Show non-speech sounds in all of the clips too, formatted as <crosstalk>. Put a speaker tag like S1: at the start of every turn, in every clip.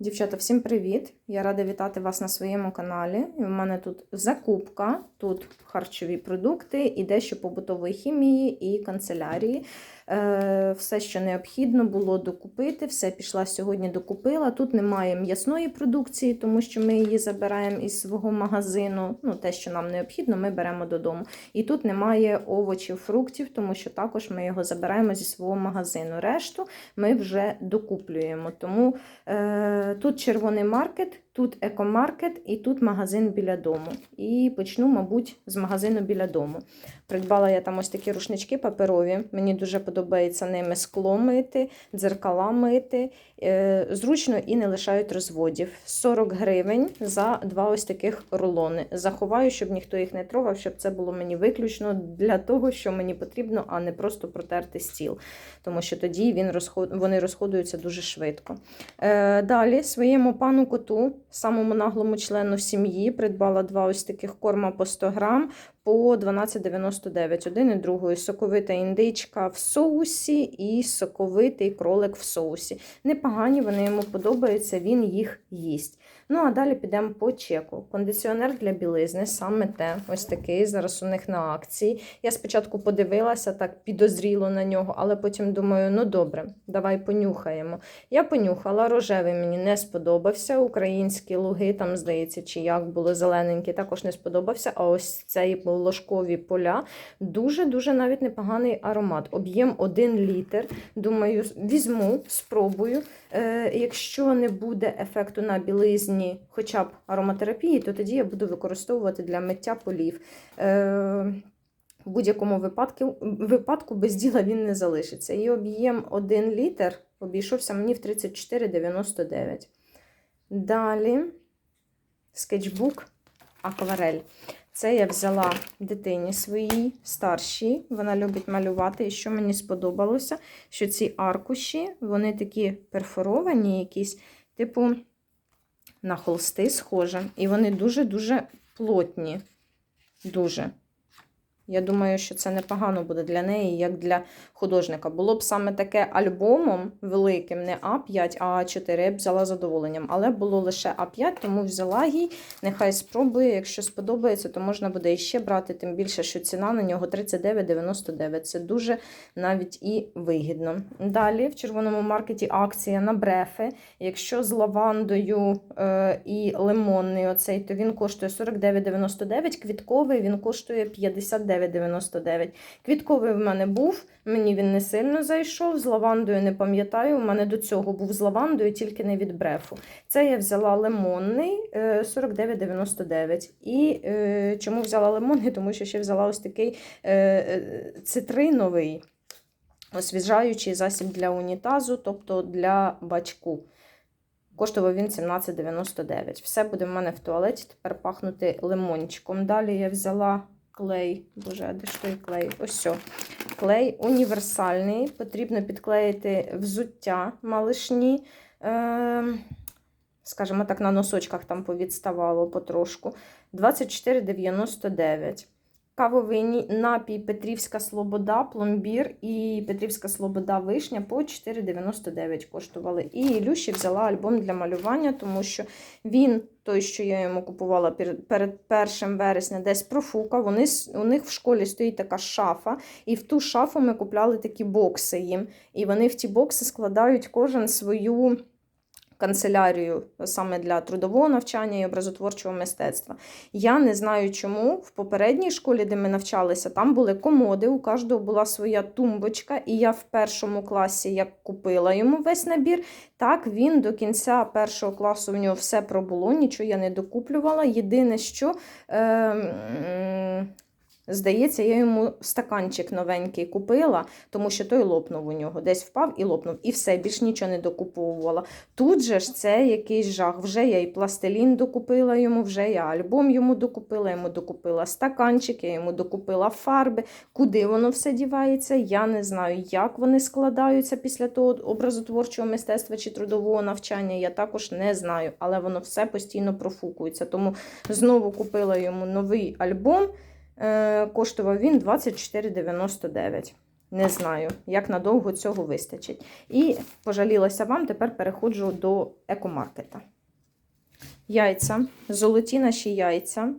S1: Дівчата, всім привіт! Я рада вітати вас на своєму каналі. У мене тут закупка, тут харчові продукти і дещо побутової хімії і канцелярії. Е, Все, що необхідно було докупити, все пішла сьогодні докупила. Тут немає м'ясної продукції, тому що ми її забираємо із свого магазину. Ну, те, що нам необхідно, ми беремо додому. І тут немає овочів, фруктів, тому що також ми його забираємо зі свого магазину. Решту ми вже докуплюємо. Тому е, тут червоний маркет, тут екомаркет і тут магазин біля дому. І почну, мабуть, з магазину біля дому. Придбала я там ось такі рушнички паперові. Мені дуже подобається ними скло мити, дзеркала мити. Е, Зручно і не лишають розводів. 40 гривень за два ось таких рулони. Заховаю, щоб ніхто їх не трогав, щоб це було мені виключно для того, що мені потрібно, а не просто протерти стіл. Тому що тоді він розход... вони розходуються дуже швидко. Е, Далі своєму пану коту, самому наглому члену сім'ї, придбала два ось таких корма по 100 грам по 12,99. Один і другий. Соковита індичка в соусі і соковитий кролик в соусі. Непогані, вони йому подобаються, він їх їсть. Ну, а далі підемо по чеку. Кондиціонер для білизни, саме те, ось такий. Зараз у них на акції. Я спочатку подивилася так підозріло на нього, але потім думаю, ну добре, давай понюхаємо. Я понюхала, рожевий мені не сподобався. Українські луги, там, здається, чи як було зелененький, також не сподобався. А ось цей ложкові поля дуже-дуже навіть непоганий аромат. Об'єм 1 літр. Думаю, візьму, спробую. Е, Якщо не буде ефекту на білизні, хоча б ароматерапії, то тоді я буду використовувати для миття полів. Е, в будь-якому випадку, випадку без діла він не залишиться. І об'єм 1 літр обійшовся мені в 34,99. Далі скетчбук акварель. Це я взяла дитині своїй старшій. Вона любить малювати. І що мені сподобалося, що ці аркуші, вони такі перфоровані, якісь, типу, на холсти схоже. І вони дуже-дуже плотні. Дуже. Я думаю, що це непогано буде для неї, як для художника. Було б саме таке альбомом великим, не А5, а А4, я б взяла задоволенням. Але було лише А5, тому взяла їй. Нехай спробує. Якщо сподобається, то можна буде іще брати, тим більше, що ціна на нього 39,99. Це дуже навіть і вигідно. Далі в червоному маркеті акція на брефи. Якщо з лавандою е, і лимонний оцей, то він коштує 49,99. Квітковий він коштує 59. 9,99. Квітковий в мене був, мені він не сильно зайшов. З лавандою не пам'ятаю. У мене до цього був з лавандою, тільки не від брефу. Це я взяла лимонний 49,99. І е, чому взяла лимонний? Тому що ще взяла ось такий е, цитриновий освіжаючий засіб для унітазу, тобто для бачку. Коштував він 17,99. Все буде в мене в туалеті тепер пахнути лимончиком. Далі я взяла клей. Боже, а де ж той клей? Ось все. Клей універсальний. Потрібно підклеїти взуття малишні. Е, скажімо так, на носочках там повідставало потрошку. 24,99. Кавовий напій Петрівська Слобода, пломбір і Петрівська Слобода вишня по 4,99 коштували. І Ілюші взяла альбом для малювання, тому що він, той, що я йому купувала перед 1 вересня, десь профукав. Вони, у них в школі стоїть така шафа, і в ту шафу ми купляли такі бокси їм. І вони в ті бокси складають кожен свою канцелярію саме для трудового навчання і образотворчого мистецтва. Я не знаю, чому в попередній школі, де ми навчалися, там були комоди, у кожного була своя тумбочка, і я в першому класі як купила йому весь набір. Так, він до кінця першого класу в нього все пробуло, нічого я не докуплювала. Єдине, що. Е Здається, я йому стаканчик новенький купила, тому що той лопнув у нього, десь впав і лопнув. І все, більш нічого не докуповувала. Тут же ж це якийсь жах. Вже я і пластилін докупила йому, вже я альбом йому докупила, йому докупила стаканчик, я йому докупила фарби. Куди воно все дівається? Я не знаю, як вони складаються після того образотворчого мистецтва чи трудового навчання. Я також не знаю, але воно все постійно профукується. Тому знову купила йому новий альбом. Коштував він 24,99. Не знаю, як надовго цього вистачить. І пожалілася вам, тепер переходжу до екомаркета. Яйця, золоті наші яйця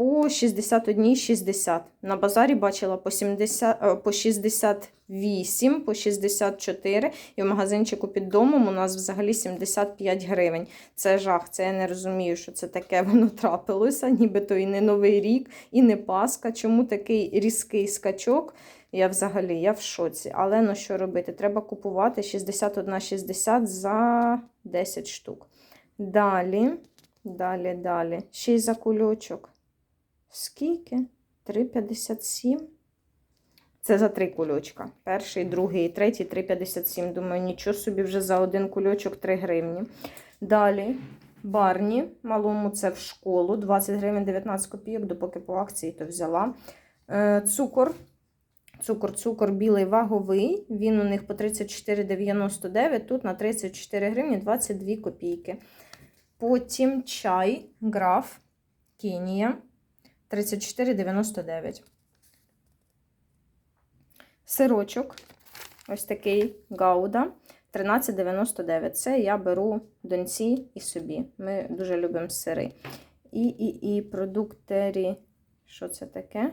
S1: по 61,60. На базарі бачила по, 70, е, по 68, по 64. І в магазинчику під домом у нас взагалі 75 гривень. Це жах. Це я не розумію, що це таке <laughs> воно трапилося. Нібито і не Новий рік, і не Пасха. Чому такий різкий скачок? Я взагалі я в шоці. Але ну що робити? Треба купувати 61,60 за 10 штук. Далі, далі, далі. Ще й за кульочок. Скільки? 3,57. Це за три кульочка. Перший, другий третій 3,57. Думаю, нічого собі вже за один кульочок 3 гривні. Далі барні. Малому це в школу. 20 гривень 19 копійок, допоки по акції то взяла. Е, цукор. Цукор, цукор білий ваговий. Він у них по 34,99, тут на 34 гривні 22 копійки. Потім чай, граф, Кенія 34,99. Сирочок, ось такий гауда 13,99. Це я беру доньці і собі. Ми дуже любимо сири. І, і, і продуктері. Що це таке?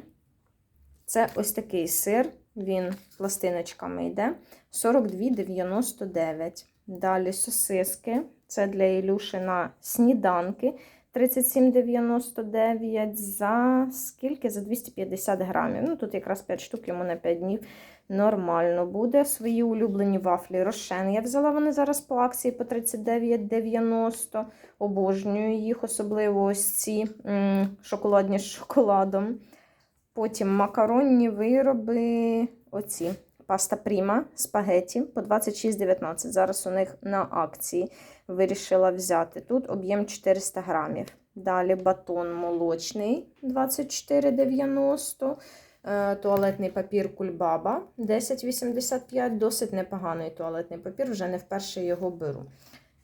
S1: Це ось такий сир, він пластиночками йде. 42,99. Далі сосиски. Це для Ілюші на сніданки. 37,99 за скільки? За 250 грамів. Ну, тут якраз 5 штук йому на 5 днів нормально буде. Свої улюблені вафлі Рошен. Я взяла вони зараз по акції по 39,90. Обожнюю їх, особливо ось ці шоколадні з шоколадом. Потім макаронні вироби, оці паста Пріма, спагеті по 26,19. Зараз у них на акції вирішила взяти. Тут об'єм 400 грамів. Далі батон молочний 24,90. Е, Туалетний папір Кульбаба 10,85. Досить непоганий туалетний папір, вже не вперше його беру.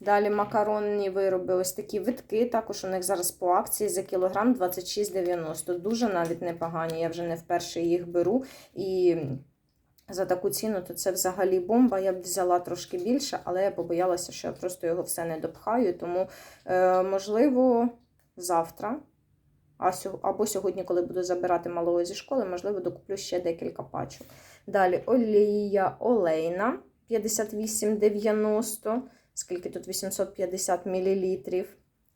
S1: Далі макаронні вироби, ось такі витки. Також у них зараз по акції за кілограм 26,90. Дуже навіть непогані. Я вже не вперше їх беру. І за таку ціну, то це взагалі бомба. Я б взяла трошки більше, але я побоялася, що я просто його все не допхаю. Тому, е, можливо, завтра. Або сьогодні, коли буду забирати малого зі школи, можливо, докуплю ще декілька пачок. Далі олія олейна 58,90, скільки тут 850 мл.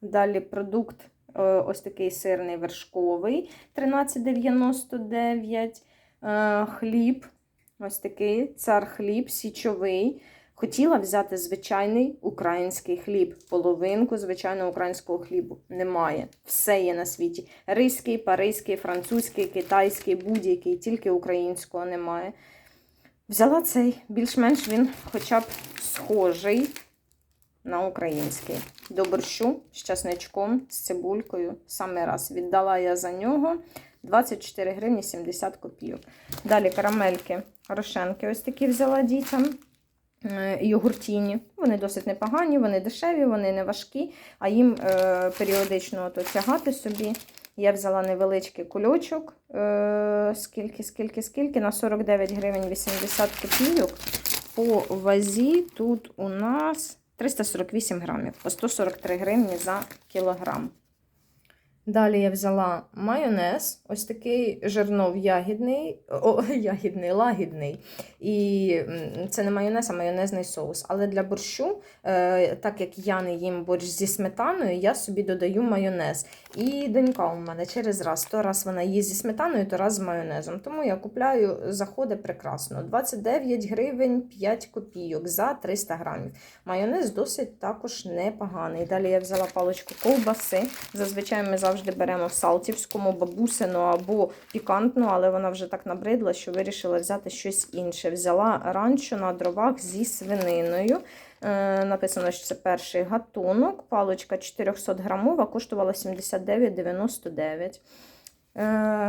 S1: Далі продукт е, ось такий сирний вершковий 13,99. Е, Хліб, ось такий цар хліб, січовий. Хотіла взяти звичайний український хліб, половинку звичайного українського хлібу. Немає. Все є на світі. Ризький, паризький, французький, китайський, будь-який, тільки українського немає. Взяла цей, більш-менш він хоча б схожий на український. До борщу з часничком, з цибулькою. Саме раз віддала я за нього 24 гривні 70 копійок. Далі карамельки, рошенки ось такі взяла дітям. Е, Йогуртіні. Вони досить непогані, вони дешеві, вони не важкі, а їм е, періодично то тягати собі. Я взяла невеличкий кульочок. Е, скільки, скільки, скільки? На 49 гривень 80 копійок. По вазі тут у нас 348 грамів, по 143 гривні за кілограм. Далі я взяла майонез, ось такий жирнов-ягідний, о, <laughs> ягідний, лагідний. І це не майонез, а майонезний соус. Але для борщу, е, так як я не їм борщ зі сметаною, я собі додаю майонез. І донька у мене через раз. То раз вона їсть зі сметаною, то раз з майонезом. Тому я купляю, заходить прекрасно. 29 гривень 5 копійок за 300 грамів. Майонез досить також непоганий. Далі я взяла паличку ковбаси. Зазвичай ми завжди беремо в Салтівському бабусину або пікантну, але вона вже так набридла, що вирішила взяти щось інше. Взяла ранчо на дровах зі свининою. Е, написано, що це перший гатунок. Паличка 400 грамова, коштувала 79,99. Е,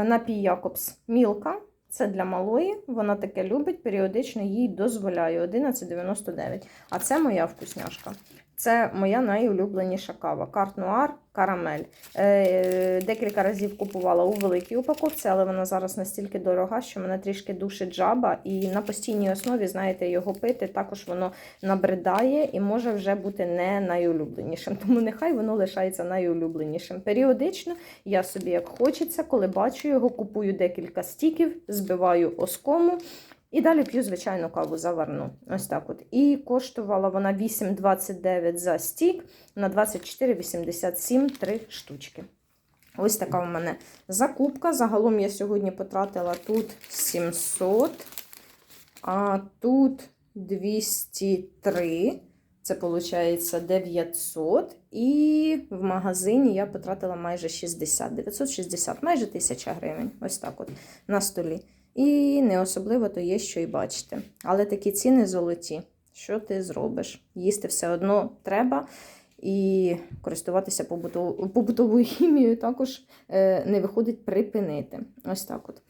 S1: напій Якобс Мілка. Це для малої, вона таке любить, періодично їй дозволяю 11,99. А це моя вкусняшка. Це моя найулюбленіша кава. Карт Нуар, карамель. Е, декілька разів купувала у великій упаковці, але вона зараз настільки дорога, що мене трішки душить жаба. І на постійній основі, знаєте, його пити також воно набридає і може вже бути не найулюбленішим. <laughs> Тому нехай воно лишається найулюбленішим. Періодично я собі, як хочеться, коли бачу його, купую декілька стіків, збиваю оскому. І далі п'ю звичайну каву заварну. Ось так от. І коштувала вона 8,29 за стік на 24,87 три штучки. Ось така у мене закупка. Загалом я сьогодні потратила тут 700, а тут 203. Це виходить 900. І в магазині я потратила майже 60, 960, майже 1000 гривень. Ось так от на столі. І не особливо то є, що і бачите. Але такі ціни золоті. Що ти зробиш? Їсти все одно треба. І користуватися побутов- побутовою хімією також е, не виходить припинити. Ось так от.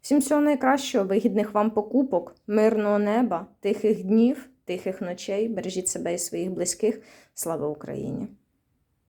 S1: Всім всього найкращого, вигідних вам покупок, мирного неба, тихих днів, тихих ночей. Бережіть себе і своїх близьких. Слава Україні!